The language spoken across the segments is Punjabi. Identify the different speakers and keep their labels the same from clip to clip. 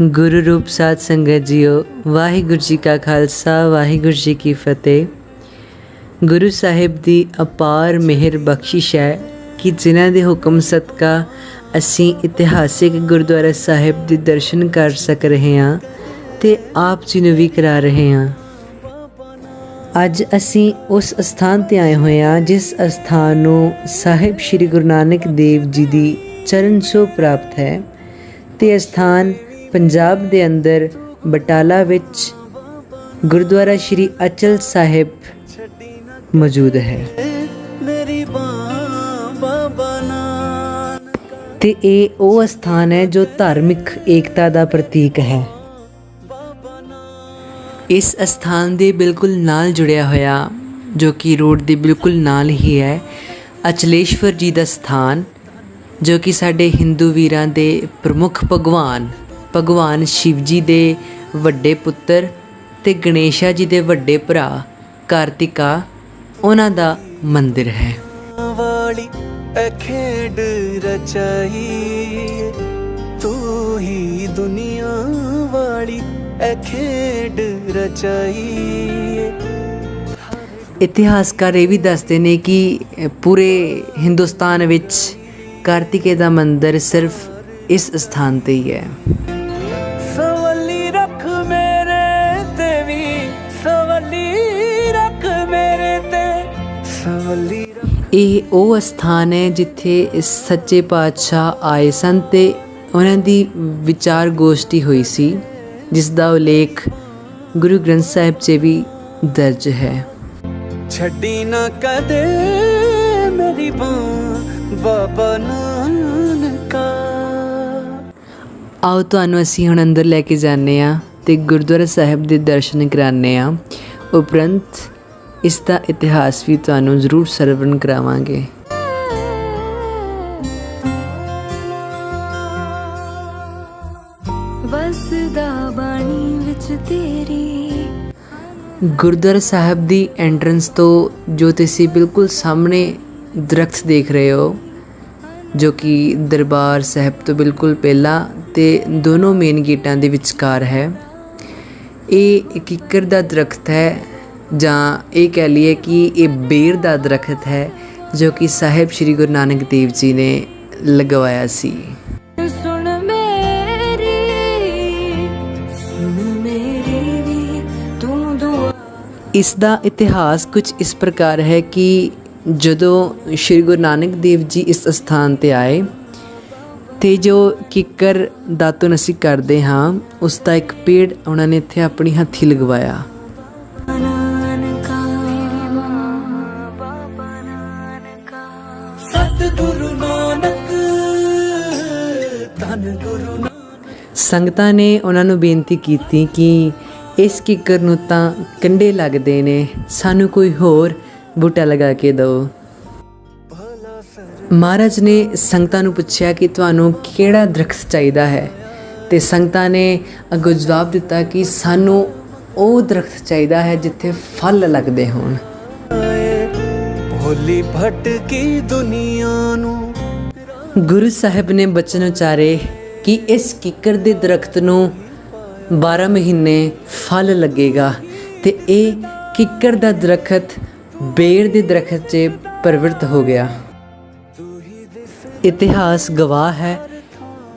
Speaker 1: ਗੁਰੂ ਰੂਪ ਸਾਧ ਸੰਗਤ ਜੀਓ ਵਾਹਿਗੁਰੂ ਜੀ ਕਾ ਖਾਲਸਾ ਵਾਹਿਗੁਰੂ ਜੀ ਕੀ ਫਤਿਹ ਗੁਰੂ ਸਾਹਿਬ ਦੀ ਅਪਾਰ ਮਿਹਰ ਬਖਸ਼ਿਸ਼ ਹੈ ਕਿ ਜਿਨ੍ਹਾਂ ਦੇ ਹੁਕਮ ਸਦਕਾ ਅਸੀਂ ਇਤਿਹਾਸਿਕ ਗੁਰਦੁਆਰਾ ਸਾਹਿਬ ਦੇ ਦਰਸ਼ਨ ਕਰ ਸਕ ਰਹੇ ਹਾਂ ਤੇ ਆਪ ਜੀ ਨੂੰ ਵੀ ਕਰਾ ਰਹੇ ਹਾਂ ਅੱਜ ਅਸੀਂ ਉਸ ਸਥਾਨ ਤੇ ਆਏ ਹੋਏ ਹਾਂ ਜਿਸ ਸਥਾਨ ਨੂੰ ਸਾਹਿਬ ਸ੍ਰੀ ਗੁਰੂ ਨਾਨਕ ਦੇਵ ਜੀ ਦੀ ਚਰਨ ਛੋਹ ਪ੍ਰਾਪਤ ਹੈ ਤੇ ਇਹ ਸਥਾਨ ਪੰਜਾਬ ਦੇ ਅੰਦਰ ਬਟਾਲਾ ਵਿੱਚ ਗੁਰਦੁਆਰਾ ਸ੍ਰੀ ਅਚਲ ਸਾਹਿਬ ਮੌਜੂਦ ਹੈ। ਤੇ ਇਹ ਉਹ ਸਥਾਨ ਹੈ ਜੋ ਧਾਰਮਿਕ ਏਕਤਾ ਦਾ ਪ੍ਰਤੀਕ ਹੈ। ਇਸ ਸਥਾਨ ਦੇ ਬਿਲਕੁਲ ਨਾਲ ਜੁੜਿਆ ਹੋਇਆ ਜੋ ਕਿ ਰੋਡ ਦੇ ਬਿਲਕੁਲ ਨਾਲ ਹੀ ਹੈ ਅਚਲੇਸ਼ਵਰ ਜੀ ਦਾ ਸਥਾਨ ਜੋ ਕਿ ਸਾਡੇ ਹਿੰਦੂ ਵੀਰਾਂ ਦੇ ਪ੍ਰਮੁੱਖ ਭਗਵਾਨ ਭਗਵਾਨ ਸ਼ਿਵ ਜੀ ਦੇ ਵੱਡੇ ਪੁੱਤਰ ਤੇ ਗਣੇਸ਼ਾ ਜੀ ਦੇ ਵੱਡੇ ਭਰਾ ਕਾਰਤਿਕਾ ਉਹਨਾਂ ਦਾ ਮੰਦਿਰ ਹੈ।
Speaker 2: ਵਾਲੀ ਖੇਡ ਰਚਾਈ ਤੂੰ ਹੀ ਦੁਨੀਆ ਵਾਲੀ ਖੇਡ ਰਚਾਈ
Speaker 1: ਇਤਿਹਾਸਕਾਰ ਇਹ ਵੀ ਦੱਸਦੇ ਨੇ ਕਿ ਪੂਰੇ ਹਿੰਦੁਸਤਾਨ ਵਿੱਚ ਕਾਰਤਿਕੇ ਦਾ ਮੰਦਿਰ ਸਿਰਫ ਇਸ ਸਥਾਨ ਤੇ ਹੀ ਹੈ। ਇਹ ਉਹ ਸਥਾਨ ਹੈ ਜਿੱਥੇ ਸੱਚੇ ਪਾਤਸ਼ਾਹ ਆਏ ਸਨ ਤੇ ਉਹਨਾਂ ਦੀ ਵਿਚਾਰ ਗੋਸ਼ਟੀ ਹੋਈ ਸੀ ਜਿਸ ਦਾ ਉਲੇਖ ਗੁਰੂ ਗ੍ਰੰਥ ਸਾਹਿਬ 'ਚ ਵੀ ਦਰਜ ਹੈ।
Speaker 2: ਛੱਡੀ ਨਾ ਕਦੇ ਮੇਰੀ ਬਾਂ ਬਾਬਾ ਨਾਨਕਾ।
Speaker 1: ਆਓ ਤੁਹਾਨੂੰ ਅਸੀਂ ਹੁਣ ਅੰਦਰ ਲੈ ਕੇ ਜਾਂਦੇ ਆ ਤੇ ਗੁਰਦੁਆਰਾ ਸਾਹਿਬ ਦੇ ਦਰਸ਼ਨ ਕਰਾਉਂਦੇ ਆ ਉਪਰੰਤ ਇਸ ਦਾ ਇਤਿਹਾਸ ਵੀ ਤੁਹਾਨੂੰ ਜ਼ਰੂਰ ਸਰਵਣ ਕਰਾਵਾਂਗੇ।
Speaker 3: ਵਸਦਾ ਬਾਣੀ ਵਿੱਚ ਤੇਰੀ
Speaker 1: ਗੁਰਦੁਆਰਾ ਸਾਹਿਬ ਦੀ ਐਂਟਰੈਂਸ ਤੋਂ ਜੋ ਤੁਸੀਂ ਬਿਲਕੁਲ ਸਾਹਮਣੇ ਦਰਖਤ ਦੇਖ ਰਹੇ ਹੋ ਜੋ ਕਿ ਦਰਬਾਰ ਸਾਹਿਬ ਤੋਂ ਬਿਲਕੁਲ ਪਹਿਲਾਂ ਤੇ ਦੋਨੋਂ ਮੇਨ ਗੇਟਾਂ ਦੇ ਵਿਚਕਾਰ ਹੈ ਇਹ ਕਿੱਕਰ ਦਾ ਦਰਖਤ ਹੈ ਜਾਂ ਇਹ ਕਹਿ ਲਈਏ ਕਿ ਇਹ ਬੇਰ ਦਾ ਦਰਖਤ ਹੈ ਜੋ ਕਿ ਸਾਹਿਬ ਸ੍ਰੀ ਗੁਰੂ ਨਾਨਕ ਦੇਵ ਜੀ ਨੇ ਲਗਵਾਇਆ ਸੀ।
Speaker 3: ਸੁਣ ਮੇਰੀ ਸੁਣ ਮੇਰੀ ਵੀ ਤੂੰ ਦੁਆ।
Speaker 1: ਇਸ ਦਾ ਇਤਿਹਾਸ ਕੁਝ ਇਸ ਪ੍ਰਕਾਰ ਹੈ ਕਿ ਜਦੋਂ ਸ਼੍ਰੀ ਗੁਰੂ ਨਾਨਕ ਦੇਵ ਜੀ ਇਸ ਸਥਾਨ ਤੇ ਆਏ ਤੇ ਜੋ ਕਿੱਕਰ ਦਾਤਨ ਅਸੀਂ ਕਰਦੇ ਹਾਂ ਉਸ ਦਾ ਇੱਕ ਪੇੜ ਉਹਨਾਂ ਨੇ ਇੱਥੇ ਆਪਣੀ ਹੱਥੀ ਲਗਵਾਇਆ। ਸੰਗਤਾਂ ਨੇ ਉਹਨਾਂ ਨੂੰ ਬੇਨਤੀ ਕੀਤੀ ਕਿ ਇਸ ਕਿੱਕਰ ਨੂੰ ਤਾਂ ਕੰਡੇ ਲੱਗਦੇ ਨੇ ਸਾਨੂੰ ਕੋਈ ਹੋਰ ਬੂਟਾ ਲਗਾ ਕੇ ਦਿਓ। ਮਹਾਰਾਜ ਨੇ ਸੰਗਤਾਂ ਨੂੰ ਪੁੱਛਿਆ ਕਿ ਤੁਹਾਨੂੰ ਕਿਹੜਾ ਦਰਖਤ ਚਾਹੀਦਾ ਹੈ? ਤੇ ਸੰਗਤਾਂ ਨੇ ਅੱਗੋਂ ਜਵਾਬ ਦਿੱਤਾ ਕਿ ਸਾਨੂੰ ਉਹ ਦਰਖਤ ਚਾਹੀਦਾ ਹੈ ਜਿੱਥੇ ਫਲ ਲੱਗਦੇ ਹੋਣ।
Speaker 2: ਭੋਲੀ ਭਟਕੀ ਦੁਨੀਆ ਨੂੰ।
Speaker 1: ਗੁਰੂ ਸਾਹਿਬ ਨੇ ਬਚਨ ਉਚਾਰੇ ਕਿ ਇਸ ਕਿੱਕਰ ਦੇ ਦਰਖਤ ਨੂੰ 12 ਮਹੀਨੇ ਫਲ ਲੱਗੇਗਾ ਤੇ ਇਹ ਕਿੱਕਰ ਦਾ ਦਰਖਤ ਬੇਰ ਦੇ ਦਰਖਤ 'ਚ ਪਰਵਰਤ ਹੋ ਗਿਆ। ਇਤਿਹਾਸ ਗਵਾਹ ਹੈ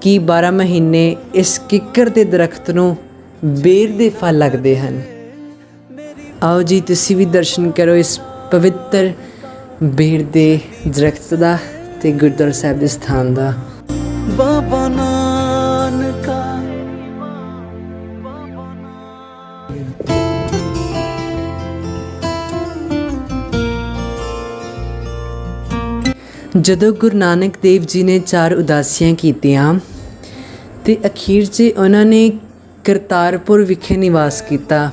Speaker 1: ਕਿ 12 ਮਹੀਨੇ ਇਸ ਕਿੱਕਰ ਦੇ ਦਰਖਤ ਨੂੰ ਬੇਰ ਦੇ ਫਲ ਲੱਗਦੇ ਹਨ। ਆਓ ਜੀ, ਤੁਸੀਂ ਵੀ ਦਰਸ਼ਨ ਕਰੋ ਇਸ ਪਵਿੱਤਰ ਬੇਰ ਦੇ ਦਰਖਤ ਦਾ ਤੇ ਗੁਰਦੁਆਰਾ ਸਾਹਿਬ ਦੇ ਸਥਾਨ ਦਾ।
Speaker 2: ਬਾਬਾ ਨਾਨਕਾ
Speaker 1: ਜਦੋਂ ਗੁਰੂ ਨਾਨਕ ਦੇਵ ਜੀ ਨੇ ਚਾਰ ਉਦਾਸੀਆਂ ਕੀਤੀਆਂ, ਤੇ ਅਖੀਰ 'ਚ ਉਹਨਾਂ ਨੇ ਕਰਤਾਰਪੁਰ ਵਿਖੇ ਨਿਵਾਸ ਕੀਤਾ।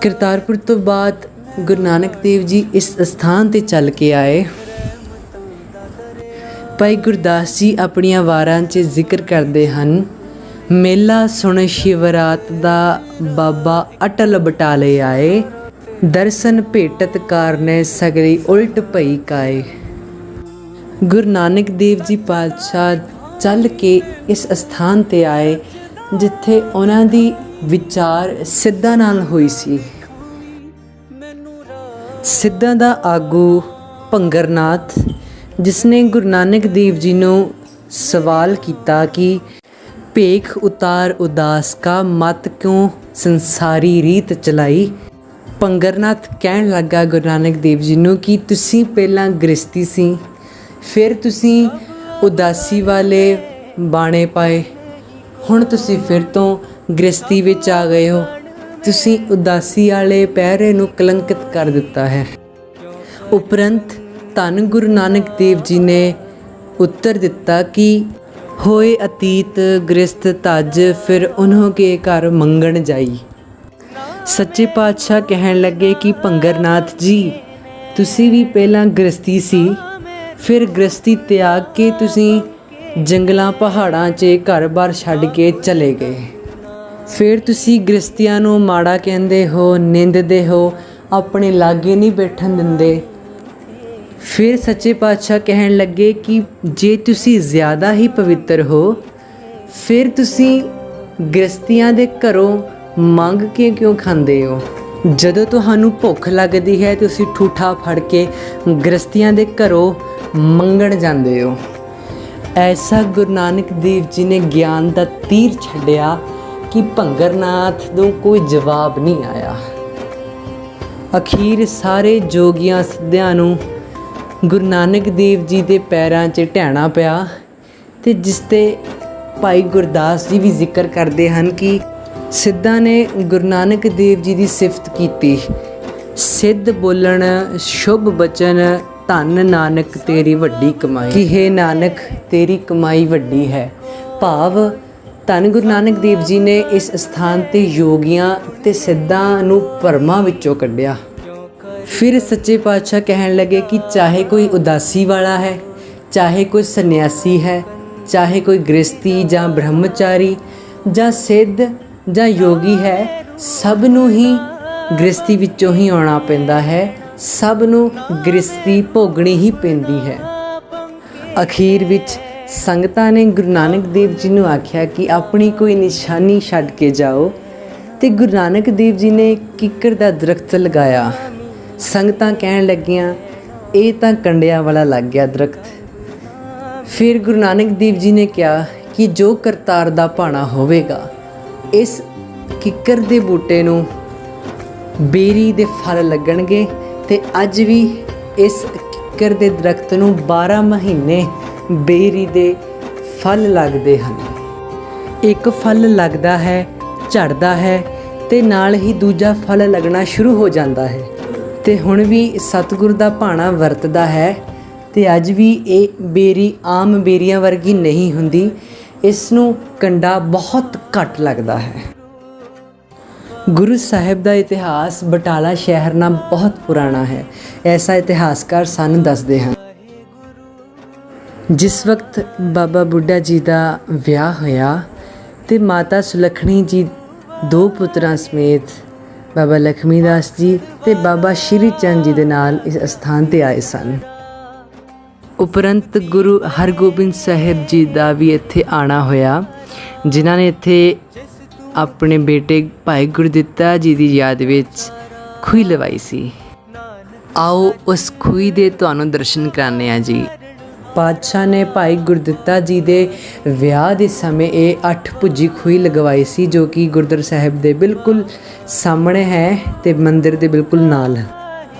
Speaker 1: ਕਰਤਾਰਪੁਰ ਤੋਂ ਬਾਅਦ ਗੁਰੂ ਨਾਨਕ ਦੇਵ ਜੀ ਇਸ ਸਥਾਨ ਤੇ ਚੱਲ ਕੇ ਆਏ। ਭਾਈ ਗੁਰਦਾਸ ਜੀ ਆਪਣੀਆਂ ਵਾਰਾਂ 'ਚ ਜ਼ਿਕਰ ਕਰਦੇ ਹਨ, ਮੇਲਾ ਸੁਣ ਸ਼ਿਵਰਾਤ ਦਾ ਬਾਬਾ ਅਟਲ ਬਟਾਲੇ ਆਏ, ਦਰਸ਼ਨ ਭੇਟਤ ਕਾਰਨੇ ਸਗਰੀ ਉਲਟ ਭਈ ਕਾਏ। ਗੁਰੂ ਨਾਨਕ ਦੇਵ ਜੀ ਪਾਤਸ਼ਾਹ ਚੱਲ ਕੇ ਇਸ ਸਥਾਨ ਤੇ ਆਏ, ਜਿੱਥੇ ਉਹਨਾਂ ਦੀ ਵਿਚਾਰ ਸਿੱਧਾਂ ਨਾਲ ਹੋਈ ਸੀ। ਸਿੱਧਾਂ ਦਾ ਆਗੂ ਭੰਗਰਨਾਥ ਜਿਸ ਨੇ ਗੁਰੂ ਨਾਨਕ ਦੇਵ ਜੀ ਨੂੰ ਸਵਾਲ ਕੀਤਾ ਕਿ ਭੇਖ ਉਤਾਰ ਉਦਾਸ ਕਾ ਮਤ ਕਿਉਂ ਸੰਸਾਰੀ ਰੀਤ ਚਲਾਈ? ਭੰਗਰਨਾਥ ਕਹਿਣ ਲੱਗਾ ਗੁਰੂ ਨਾਨਕ ਦੇਵ ਜੀ ਨੂੰ ਕਿ ਤੁਸੀਂ ਪਹਿਲਾਂ ਗ੍ਰਸਤੀ ਸੀ ਫਿਰ ਤੁਸੀਂ ਉਦਾਸੀ ਵਾਲੇ ਬਾਣੇ ਪਾਏ। ਹੁਣ ਤੁਸੀਂ ਫਿਰ ਤੋਂ ਗ੍ਰਸਤੀ ਵਿੱਚ ਆ ਗਏ ਹੋ। ਤੁਸੀਂ ਉਦਾਸੀ ਵਾਲੇ ਪਹਿਰੇ ਨੂੰ ਕਲੰਕਿਤ ਕਰ ਦਿੱਤਾ ਹੈ। ਉਪਰੰਤ ਧੰਨ ਗੁਰੂ ਨਾਨਕ ਦੇਵ ਜੀ ਨੇ ਉੱਤਰ ਦਿੱਤਾ ਕਿ ਹੋਏ ਅਤੀਤ ਗ੍ਰਸਤ ਤਜ, ਫਿਰ ਉਨ੍ਹਾਂ ਕੇ ਘਰ ਮੰਗਣ ਜਾਈ। ਸੱਚੇ ਪਾਤਸ਼ਾਹ ਕਹਿਣ ਲੱਗੇ ਕਿ ਭੰਗਰਨਾਥ ਜੀ, ਤੁਸੀਂ ਵੀ ਪਹਿਲਾਂ ਗ੍ਰਸਤੀ ਸੀ? ਫਿਰ ਗ੍ਰਸਤੀ ਤਿਆਗ ਕੇ ਤੁਸੀਂ ਜੰਗਲਾਂ ਪਹਾੜਾਂ 'ਚ ਘਰ-ਬਾਰ ਛੱਡ ਕੇ ਚਲੇ ਗਏ। ਫਿਰ ਤੁਸੀਂ ਗ੍ਰਸਤੀਆਂ ਨੂੰ ਮਾੜਾ ਕਹਿੰਦੇ ਹੋ, ਨਿੰਦਦੇ ਹੋ, ਆਪਣੇ ਲਾਗੇ ਨਹੀਂ ਬੈਠਣ ਦਿੰਦੇ। ਫਿਰ ਸੱਚੇ ਪਾਤਸ਼ਾਹ ਕਹਿਣ ਲੱਗੇ ਕਿ ਜੇ ਤੁਸੀਂ ਜ਼ਿਆਦਾ ਹੀ ਪਵਿੱਤਰ ਹੋ, ਫਿਰ ਤੁਸੀਂ ਗ੍ਰਸਤੀਆਂ ਦੇ ਘਰੋਂ ਮੰਗ ਕੇ ਕਿਉਂ ਖਾਂਦੇ ਹੋ? ਜਦੋਂ ਤੁਹਾਨੂੰ ਭੁੱਖ ਲੱਗਦੀ ਹੈ ਤੁਸੀਂ ਠੂਠਾ ਫੜ ਕੇ ਗ੍ਰਸਤੀਆਂ ਦੇ ਘਰੋਂ ਮੰਗਣ ਜਾਂਦੇ ਹੋ। ਐਸਾ ਗੁਰੂ ਨਾਨਕ ਦੇਵ ਜੀ ਨੇ ਗਿਆਨ ਦਾ ਤੀਰ ਛੱਡਿਆ ਕਿ ਭੰਗਰਨਾਥ ਤੋਂ ਕੋਈ ਜਵਾਬ ਨਹੀਂ ਆਇਆ। ਅਖੀਰ ਸਾਰੇ ਜੋਗੀਆਂ ਸਿੱਧਿਆਂ ਨੂੰ ਗੁਰੂ ਨਾਨਕ ਦੇਵ ਜੀ ਦੇ ਪੈਰਾਂ 'ਚ ਢਹਿਣਾ ਪਿਆ ਤੇ ਜਿਸ ਤੇ ਭਾਈ ਗੁਰਦਾਸ ਜੀ ਵੀ ਜ਼ਿਕਰ ਕਰਦੇ ਹਨ ਕਿ ਸਿੱਧਾਂ ਨੇ ਗੁਰੂ ਨਾਨਕ ਦੇਵ ਜੀ ਦੀ ਸਿਫਤ ਕੀਤੀ। ਸਿੱਧ ਬੋਲਣ, ਸ਼ੁਭ ਬਚਨ, ਧੰਨ ਨਾਨਕ ਤੇਰੀ ਵੱਡੀ ਕਮਾਈ। ਕਿ ਹੈ ਨਾਨਕ, ਤੇਰੀ ਕਮਾਈ ਵੱਡੀ ਹੈ। ਭਾਵ, ਧੰਨ ਗੁਰੂ ਨਾਨਕ ਦੇਵ ਜੀ ਨੇ ਇਸ ਸਥਾਨ ਤੇ ਯੋਗੀਆਂ ਤੇ ਸਿੱਧਾਂ ਨੂੰ ਭਰਮਾਂ ਵਿੱਚੋਂ ਕੱਢਿਆ। ਫਿਰ ਸੱਚੇ ਪਾਤਸ਼ਾਹ ਕਹਿਣ ਲੱਗੇ ਕਿ ਚਾਹੇ ਕੋਈ ਉਦਾਸੀ ਵਾਲਾ ਹੈ, ਚਾਹੇ ਕੋਈ ਸੰਨਿਆਸੀ ਹੈ, ਚਾਹੇ ਕੋਈ ਗ੍ਰਸਤੀ ਜਾਂ ਬ੍ਰਹਮਚਾਰੀ ਜਾਂ ਸਿੱਧ ਜਾਂ ਯੋਗੀ ਹੈ, ਸਭ ਨੂੰ ਹੀ ਗ੍ਰਸਤੀ ਵਿੱਚੋਂ ਹੀ ਆਉਣਾ ਪੈਂਦਾ ਹੈ। ਸਭ ਨੂੰ ਗ੍ਰਸਤੀ ਭੋਗਣੀ ਹੀ ਪੈਂਦੀ ਹੈ। ਅਖੀਰ ਵਿੱਚ ਸੰਗਤਾਂ ਨੇ ਗੁਰੂ ਨਾਨਕ ਦੇਵ ਜੀ ਨੂੰ ਆਖਿਆ ਕਿ ਆਪਣੀ ਕੋਈ ਨਿਸ਼ਾਨੀ ਛੱਡ ਕੇ ਜਾਓ ਤੇ ਗੁਰੂ ਨਾਨਕ ਦੇਵ ਜੀ ਨੇ ਕਿੱਕਰ ਦਾ ਦਰਖਤ ਲਗਾਇਆ। ਸੰਗਤਾਂ ਕਹਿਣ ਲੱਗੀਆਂ, ਇਹ ਤਾਂ ਕੰਡਿਆਂ ਵਾਲਾ ਲੱਗ ਗਿਆ ਦਰਖਤ। ਫਿਰ ਗੁਰੂ ਨਾਨਕ ਦੇਵ ਜੀ ਨੇ ਕਿਹਾ ਕਿ ਜੋ ਕਰਤਾਰ ਦਾ ਭਾਣਾ ਹੋਵੇਗਾ ਇਸ ਕਿੱਕਰ ਦੇ ਬੂਟੇ ਨੂੰ ਬੇਰੀ ਦੇ ਫਲ ਲੱਗਣਗੇ ਤੇ ਅੱਜ ਵੀ ਇਸ ਕਿੱਕਰ ਦੇ ਦਰਖਤ ਨੂੰ 12 ਮਹੀਨੇ ਬੇਰੀ ਦੇ ਫਲ ਲੱਗਦੇ ਹਨ। ਇੱਕ ਫਲ ਲੱਗਦਾ ਹੈ, ਝੜਦਾ ਹੈ ਤੇ ਨਾਲ ਹੀ ਦੂਜਾ ਫਲ ਲੱਗਣਾ ਸ਼ੁਰੂ ਹੋ ਜਾਂਦਾ ਹੈ। ਤੇ ਹੁਣ ਵੀ ਸਤਿਗੁਰ ਦਾ ਭਾਣਾ ਵਰਤਦਾ ਹੈ ਤੇ ਅੱਜ ਵੀ ਇਹ ਬੇਰੀ ਆਮ ਬੇਰੀਆਂ ਵਰਗੀ ਨਹੀਂ ਹੁੰਦੀ। ਇਸ ਨੂੰ ਕੰਡਾ ਬਹੁਤ ਘੱਟ ਲੱਗਦਾ ਹੈ। ਗੁਰੂ ਸਾਹਿਬ ਦਾ ਇਤਿਹਾਸ ਬਟਾਲਾ ਸ਼ਹਿਰ ਨਾਲ ਬਹੁਤ ਪੁਰਾਣਾ ਹੈ। ਐਸਾ ਇਤਿਹਾਸਕਾਰ ਸਾਨੂੰ ਦੱਸਦੇ ਹਨ। ਜਿਸ ਵਕਤ ਬਾਬਾ ਬੁੱਢਾ ਜੀ ਦਾ ਵਿਆਹ ਹੋਇਆ ਤੇ ਮਾਤਾ ਸੁਲੱਖਣੀ ਜੀ ਦੋ ਪੁੱਤਰਾਂ ਸਮੇਤ ਬਾਬਾ ਲਖਮੀ ਦਾਸ ਜੀ ਤੇ ਬਾਬਾ ਸ਼੍ਰੀ ਚੰਦ ਜੀ ਦੇ ਨਾਲ ਇਸ ਸਥਾਨ ਤੇ ਆਏ ਸਨ। ਉਪਰੰਤ ਗੁਰੂ ਹਰਗੋਬਿੰਦ ਸਾਹਿਬ ਜੀ ਦਾ ਵੀ ਇੱਥੇ ਆਣਾ ਹੋਇਆ, ਜਿਨ੍ਹਾਂ ਨੇ ਇੱਥੇ ਆਪਣੇ ਬੇਟੇ ਭਾਈ ਗੁਰਦਿੱਤਾ ਜੀ ਦੀ ਯਾਦ ਵਿੱਚ ਖੂਹੀ ਲਵਾਈ ਸੀ। ਆਓ ਉਸ ਖੂਹੀ ਦੇ ਤੁਹਾਨੂੰ ਦਰਸ਼ਨ ਕਰਾਣੇ ਆ ਜੀ। ਪਾਤਸ਼ਾਹ ਨੇ ਭਾਈ ਗੁਰਦਿੱਤਾ ਜੀ ਦੇ ਵਿਆਹ ਦੇ ਸਮੇਂ ਇਹ ਅੱਠ ਪੁੱਜੀ ਖੂਹੀ ਲਗਵਾਈ ਸੀ, ਜੋ ਕਿ ਗੁਰਦੁਆਰਾ ਸਾਹਿਬ ਦੇ ਬਿਲਕੁਲ ਸਾਹਮਣੇ ਹੈ ਤੇ ਮੰਦਿਰ ਦੇ ਬਿਲਕੁਲ ਨਾਲ। ਹੈ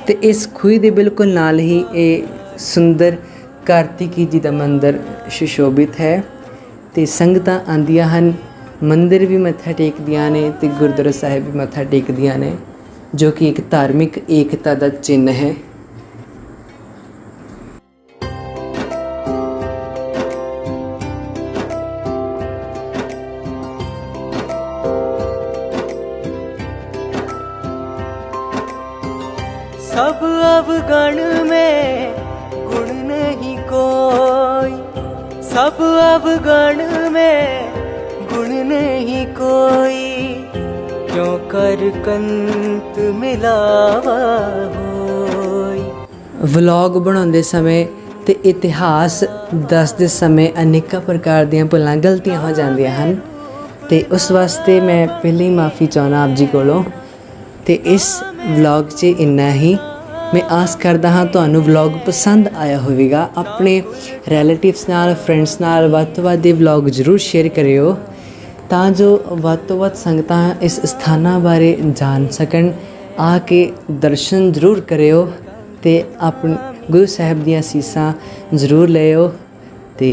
Speaker 1: ਤੇ ਇਸ ਖੂਹੀ ਦੇ ਬਿਲਕੁਲ ਨਾਲ ਹੀ ਇਹ ਸੁੰਦਰ ਕਾਰਤਿਕੀ ਜੀ ਦਾ ਮੰਦਰ ਸ਼ਿਸ਼ੋਭਿਤ ਹੈ ਤੇ ਸੰਗਤਾਂ ਆਂਦੀਆਂ ਹਨ। ਮੰਦਰ ਵੀ ਮੱਥਾ ਟੇਕਦੀਆਂ ਨੇ ਤੇ ਗੁਰਦੁਆਰਾ ਸਾਹਿਬ ਵੀ ਮੱਥਾ ਟੇਕਦੀਆਂ ਨੇ, ਜੋ ਕਿ ਇੱਕ ਧਾਰਮਿਕ ਏਕਤਾ ਦਾ ਚਿੰਨ੍ਹ ਹੈ।
Speaker 2: ਸਭ ਅਵਗਣ ਮੇ गुण नहीं कोई सब अवगण में गुण नहीं कोई क्यों कर कंत मिलावा होई
Speaker 1: ਵਲੌਗ ਬਣਾਉਂਦੇ ਸਮੇਂ ਤੇ ਇਤਿਹਾਸ ਦੱਸਦੇ ਸਮੇਂ ਅਨੇਕਾਂ ਪ੍ਰਕਾਰ ਦੀਆਂ ਭੁੱਲਾਂ ਗਲਤੀਆਂ ਹੋ ਜਾਂਦੀਆਂ ਹਨ ਤੇ ਉਸ ਵਾਸਤੇ ਮੈਂ ਪਹਿਲੇ ਹੀ ਮਾਫੀ ਚਾਹਣਾ ਆਪ ਜੀ ਕੋਲੋਂ ਤੇ ਇਸ ਵਲੌਗ 'ਚ ਇੰਨਾ ਹੀ ਮੈਂ ਆਸ ਕਰਦਾ ਹਾਂ ਤੁਹਾਨੂੰ ਵਲੌਗ ਪਸੰਦ ਆਇਆ ਹੋਵੇਗਾ। ਆਪਣੇ ਰਿਲੇਟਿਵਸ ਨਾਲ ਫਰੈਂਡਸ ਨਾਲ ਵੱਧ ਤੋਂ ਵੱਧ ਇਹ ਵਲੌਗ ਜ਼ਰੂਰ ਸ਼ੇਅਰ ਕਰਿਓ ਤਾਂ ਜੋ ਵੱਧ ਤੋਂ ਵੱਧ ਸੰਗਤਾਂ ਇਸ ਸਥਾਨਾਂ ਬਾਰੇ ਜਾਣ ਸਕਣ, ਆ ਕੇ ਦਰਸ਼ਨ ਜ਼ਰੂਰ ਕਰਿਓ ਤੇ ਆਪਣੇ, ਗੁਰੂ ਸਾਹਿਬ ਦੀਆਂ ਸੀਸਾਂ ਜ਼ਰੂਰ ਲਿਓ ਤੇ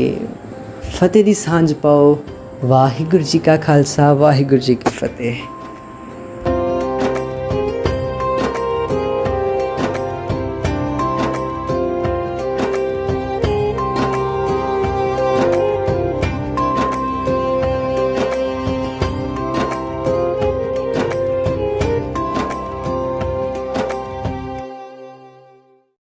Speaker 1: ਫਤਿਹ ਦੀ ਸਾਂਝ ਪਾਓ। ਵਾਹਿਗੁਰੂ ਜੀ ਕਾ ਖਾਲਸਾ, ਵਾਹਿਗੁਰੂ ਜੀ ਕੀ ਫਤਿਹ।